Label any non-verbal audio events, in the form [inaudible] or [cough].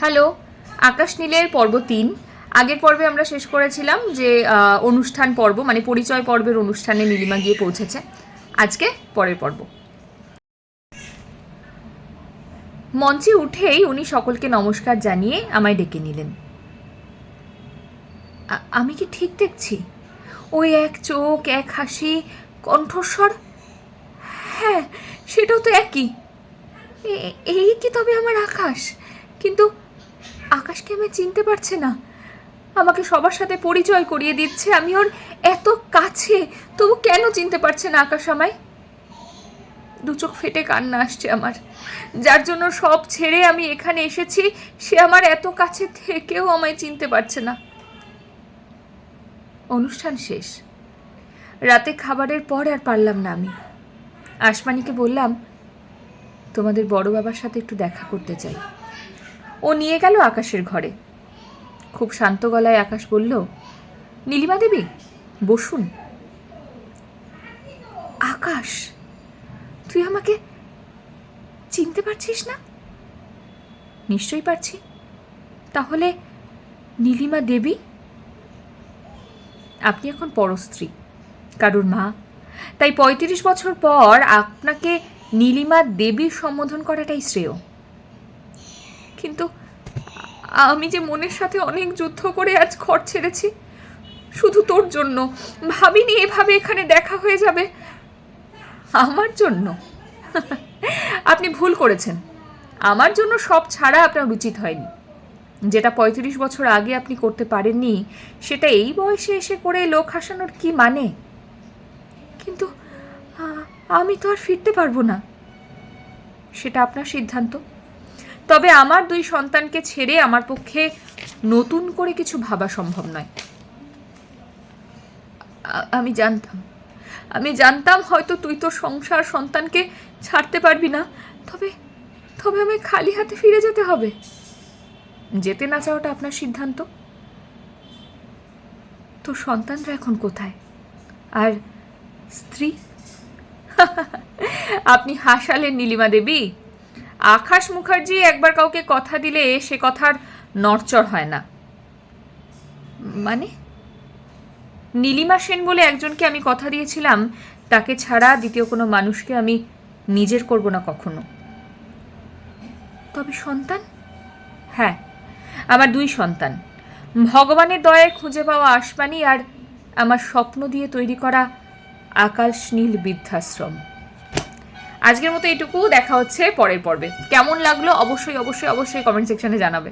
Hello, আকাশ নীলের পর্ব তিন। আগের পর্বে আমরা শেষ করেছিলাম যে অনুষ্ঠান পর্ব মানে পরিচয় পর্বের অনুষ্ঠানে নীলিমা গিয়ে পৌঁছেছে। আজকে পরের পর্ব। মঞ্চে উঠেই উনি সকলকে নমস্কার জানিয়ে আমায় ডেকে নিলেন। আমি কি ঠিক দেখছি? ওই এক চোখ, এক হাসি, কণ্ঠস্বর? হ্যাঁ সেটাও তো একই। এই কি তবে আমার আকাশ? কিন্তু আকাশকে আমি চিনতে পারছে না। আমাকে সবার সাথে পরিচয় করিয়ে দিচ্ছে। আমি ওর এত কাছে, তবু কেন চিনতে পারছে না আকাশ আমায়? দু চোখ ফেটে কান্না আসছে আমার। যার জন্য সব ছেড়ে আমি এখানে এসেছি, সে আমার এত কাছে থেকেও আমায় চিনতে পারছে না। অনুষ্ঠান শেষ। রাতে খাবারের পর আর পারলাম না আমি। আসমানিকে বললাম, তোমাদের বড় বাবার সাথে একটু দেখা করতে চাই। ও নিয়ে গেল আকাশের ঘরে। খুব শান্ত গলায় আকাশ বলল, নীলিমা দেবী, বসুন। আকাশ, তুই আমাকে চিনতে পারছিস না? নিশ্চয়ই পারছি। তাহলে নীলিমা দেবী? আপনি এখন পরস্ত্রী, কারুর মা। তাই পঁয়ত্রিশ বছর পর আপনাকে নীলিমা দেবীর সম্বোধন করাটাই শ্রেয়। কিন্তু আমি যে মনের সাথে অনেক যুদ্ধ করে আজ ঘর ছেড়েছি, শুধু তোর জন্য। ভাবিনি এভাবে এখানে দেখা হয়ে যাবে। আমার জন্য? আপনি ভুল করেছেন। আমার জন্য সব ছাড়া আপনার উচিত হয়নি। যেটা পঁয়ত্রিশ বছর আগে আপনি করতে পারেননি, সেটা এই বয়সে এসে করে লোক হাসানোর কি মানে? কিন্তু আমি তো আর ফিরতে পারব না। সেটা আপনার সিদ্ধান্ত। তবে আমার দুই সন্তানকে ছেড়ে আমার পক্ষে নতুন করে কিছু ভাবা সম্ভব নয়। আমি জানতাম। আমি জানতাম হয়তো তুই তোর সংসার সন্তানকে ছাড়তে পারবি না, তবে তবে আমি খালি হাতে ফিরে যেতে হবে। যেতে না চাওয়াটা আপনার সিদ্ধান্ত? তোর সন্তানরা এখন কোথায়? আর স্ত্রী? [laughs] আপনি হাসালেন নীলিমা দেবী? আকাশ মুখার্জি একবার কাউকে কথা দিলে সে কথার নড়চড় হয় না। মানে? নীলিমা সেন বলে একজনকে আমি কথা দিয়েছিলাম, তাকে ছাড়া দ্বিতীয় কোনো মানুষকে আমি নিজের করব না কখনো। তবে সন্তান? হ্যাঁ আমার দুই সন্তান। ভগবানের দয়ায় খুঁজে পাওয়া আসমানি আর আমার স্বপ্ন দিয়ে তৈরি করা আকাশ নীল বৃদ্ধাশ্রম। আজকের মতো এটুকু, দেখা হচ্ছে পরের পর্বে। কেমন লাগল অবশ্যই অবশ্যই অবশ্যই কমেন্ট সেকশনে জানাবে।